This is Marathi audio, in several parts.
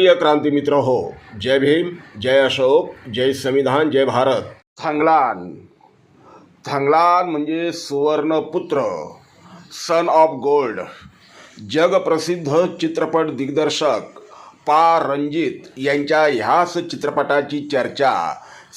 प्रिय क्रांती मित्र हो जय भीम जय अशोक जय संविधान जय भारत. थांगलान. थांगलान म्हणजे सुवर्णपुत्र सन ऑफ गोल्ड जगप्रसिद्ध चित्रपट दिग्दर्शक पा. रणजित यांच्या ह्याच चित्रपटाची चर्चा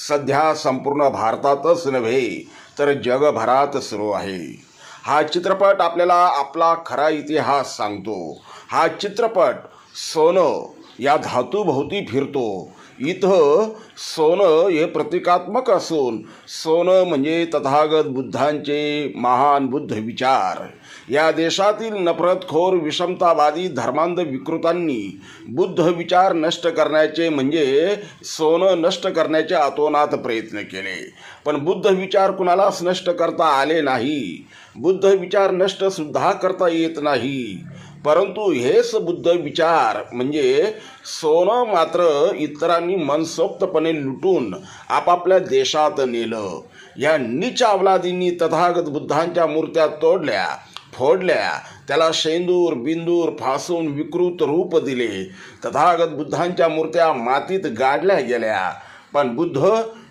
सध्या संपूर्ण भारतातच नव्हे तर जगभरात सुरू आहे. हा चित्रपट आपल्याला आपला खरा इतिहास सांगतो. हा चित्रपट सोनं या धातूभोवती फिरतो. इथं सोनं हे प्रतिकात्मक असून सोनं म्हणजे तथागत बुद्धांचे महान बुद्ध विचार. या देशातील नफरतखोर विषमतावादी धर्मांध विकृतांनी बुद्ध विचार नष्ट करण्याचे म्हणजे सोनं नष्ट करण्याचे अतोनात प्रयत्न केले. पण बुद्ध विचार कुणालाच नष्ट करता आले नाही. बुद्ध विचार नष्ट सुद्धा करता येत नाही. परंतु हेच बुद्ध विचार म्हणजे सोनं मात्र इतरांनी मनसोक्तपणे लुटून आपापल्या देशात नेलं. या नीच अवलादींनी तथागत बुद्धांच्या मूर्त्या तोडल्या फोडल्या त्याला शेंदूर बिंदूर फासून विकृत रूप दिले. तथागत बुद्धांच्या मूर्त्या मातीत गाडल्या गेल्या. पण बुद्ध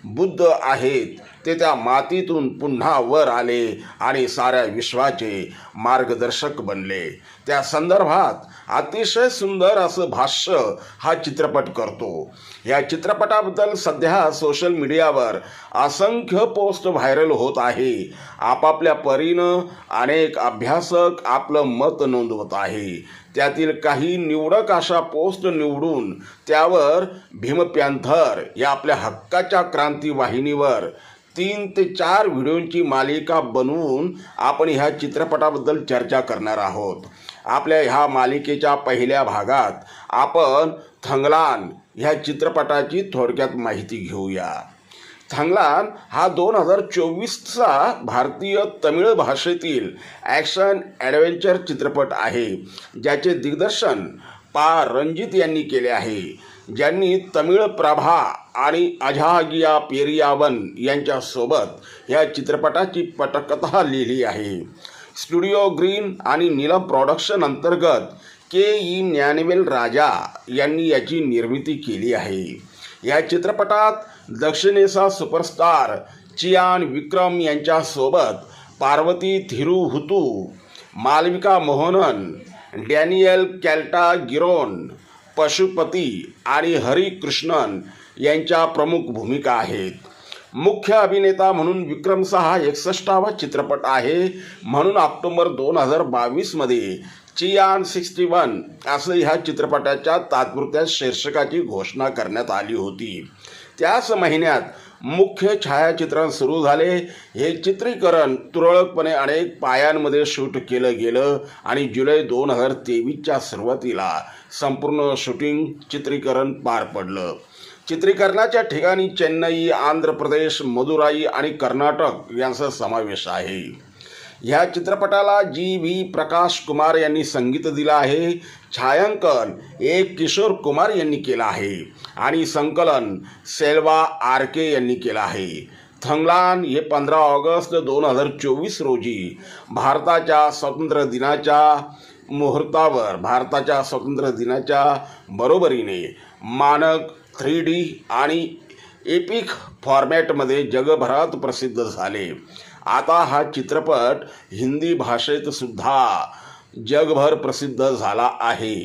बुद्ध आहेत. ते त्या मातीतून पुन्हा वर आले आणि साऱ्या विश्वाचे मार्गदर्शक बनले. त्या संदर्भात अतिशय सुंदर असं भाष्य हा चित्रपट करतो. या चित्रपटाबद्दल सध्या सोशल मीडियावर असंख्य पोस्ट व्हायरल होत आहे. आपापल्या परीनं अनेक अभ्यासक आपलं मत नोंदवत आहे. त्यातील काही निवडक अशा पोस्ट निवडून त्यावर भीम पॅन्थर या आपल्या हक्काच्या क्रांती वाहिनीवर तीन ते चार व्हिडिओंची मालिका बनवून आपण ह्या चित्रपटाबद्दल चर्चा करणार आहोत. आपल्या ह्या मालिकेच्या पहिल्या भागात आपण थंगलान ह्या चित्रपटाची थोडक्यात माहिती घेऊया. थांगलान हा दोन हजार चोवीसचा भारतीय तमिळ भाषेतील ॲक्शन ॲडव्हेंचर चित्रपट आहे ज्याचे दिग्दर्शन पा. रणजित यांनी केले आहे. ज्यांनी तमिळ प्रभा आणि अझागिया पेरियावन यांच्यासोबत या चित्रपटाची पटकथा लिहिली आहे. स्टुडिओ ग्रीन आणि नीलम प्रॉडक्शन अंतर्गत के ई ज्ञानवेल राजा यांनी याची निर्मिती केली आहे. या चित्रपटात दक्षिणेचा सुपरस्टार चियान विक्रम यांच्यासोबत Parvathy Thiruvothu Malavika Mohanan Daniel Caltagirone Pasupathy आणि हरी कृष्णन यांच्या प्रमुख भूमिका आहेत. मुख्य अभिनेता म्हणून विक्रम हा एकसष्टावा चित्रपट आहे. म्हणून ऑक्टोबर दोन हजार बावीसमध्ये चियान सिक्स्टी वन असं ह्या चित्रपटाच्या तात्पुरत्या शीर्षकाची घोषणा करण्यात आली होती. त्याच महिन्यात मुख्य छायाचित्रण सुरू झाले. हे चित्रीकरण तुरळकपणे अनेक पायांमध्ये शूट केलं गेलं आणि जुलै दोन हजार तेवीसच्या सुरुवातीला संपूर्ण शूटिंग चित्रीकरण पार पडलं. चित्रीकरणाच्या ठिकाणी चेन्नई आंध्र प्रदेश मदुराई आणि कर्नाटक यांचा समावेश आहे. ह्या चित्रपटाला जी व्ही प्रकाश कुमार यांनी संगीत दिलं आहे छायांकन ए किशोर कुमार यांनी केलं आहे आणि संकलन सेल्वा आर के यांनी केलं आहे. थंगलान हे पंधरा ऑगस्ट दोन हजार चोवीस रोजी भारताच्या स्वातंत्र्य दिनाच्या मुहूर्तावर भारताच्या स्वातंत्र्य दिनाच्या बरोबरीने मानक थ्री डी आणि एपिक फॉर्मॅटमध्ये जगभरात प्रसिद्ध झाले. आता हा चित्रपट हिंदी भाषेत सुद्धा जगभर प्रसिद्ध झाला आहे.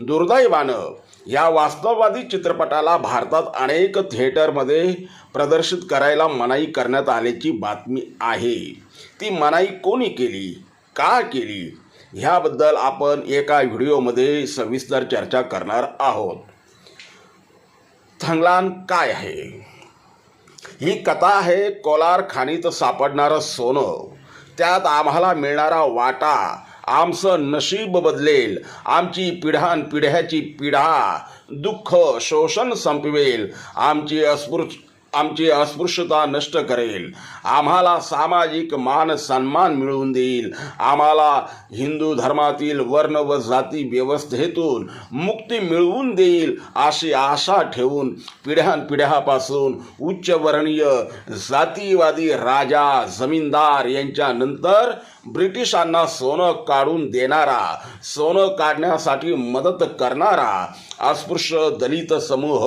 दुर्दैवानं या वास्तववादी चित्रपटाला भारतात अनेक थिएटरमध्ये प्रदर्शित करायला मनाई करण्यात आल्याची बातमी आहे. ती मनाई कोणी केली? का केली? ह्याबद्दल आपण एका व्हिडिओमध्ये सविस्तर चर्चा करणार आहोत. थंगलान काय आहे? ही कथा आहे कोलार खाणीत सापडणारं सोनं. त्यात आम्हाला मिळणारा वाटा आमचं नशीब बदलेल आमची पिढ्यानपिढ्याची पिढा दुःख शोषण संपवेल आमची अस्पृ आमची अस्पृश्यता नष्ट करेल. आम्हाला सामाजिक मान सन्मान मिळवून देईल. आम्हाला हिंदू धर्मातील वर्ण व जाती व्यवस्थेतून मुक्ती मिळवून देईल अशी आशा ठेवून पिढ्यानपिढ्यापासून उच्चवर्णीय जातीवादी राजा जमीनदार यांच्यानंतर ब्रिटिशांना सोनं काढून देणारा सोनं काढण्यासाठी मदत करणारा अस्पृश्य दलित समूह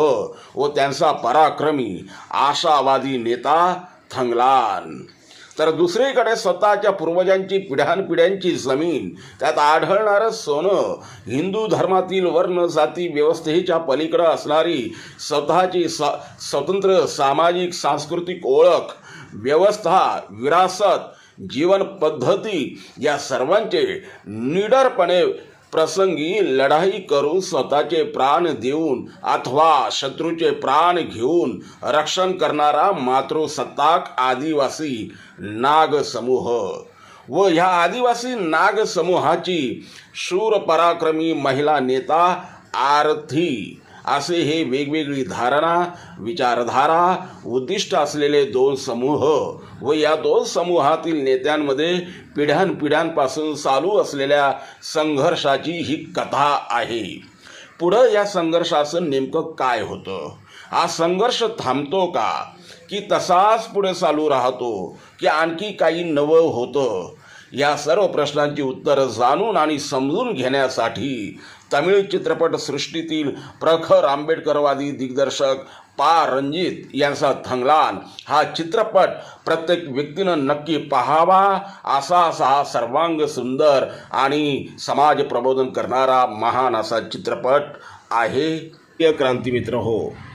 व त्यांचा पराक्रमी आशावादी नेता थंगलान. तर दुसरीकडे स्वतःच्या पूर्वजांची पिढ्यानपिढ्यांची जमीन त्यात आढळणारं सोनं हिंदू धर्मातील वर्ण जाती व्यवस्थेच्या पलीकडं असणारी स्वतःची स स्वतंत्र सामाजिक सांस्कृतिक ओळख व्यवस्था विरासत जीवन पद्धती या सर्वांचे निडरपणे प्रसंगी लढाई करून स्वतःचे प्राण देऊन अथवा शत्रूचे प्राण घेऊन रक्षण करणारा मातृसत्ताक आदिवासी नाग समूह व ह्या आदिवासी नाग समूहाची शूर पराक्रमी महिला नेता आरथी. असे हे वेगवेगळी धारणा विचारधारा उद्दिष्ट असलेले दोन समूह व या दोन समूहातील नेत्यांमध्ये पिढ्यानपिढ्यांपासून चालू असलेल्या संघर्षाची ही कथा आहे. पुढं या संघर्षाचं नेमकं काय होतं? हा संघर्ष थांबतो का? की तसाच पुढे चालू राहतो? की आणखी काही नवं होतं? या सर्व प्रश्नांची उत्तरं जाणून आणि समजून घेण्यासाठी तमिळ चित्रपटसृष्टीतील प्रखर आंबेडकरवादी दिग्दर्शक पा. रणजित यांचा थंगलान हा चित्रपट प्रत्येक व्यक्तीनं नक्की पाहावा असा असा हा सर्वांग सुंदर आणि समाज प्रबोधन करणारा महान असा चित्रपट आहे. प्रिय क्रांती मित्र हो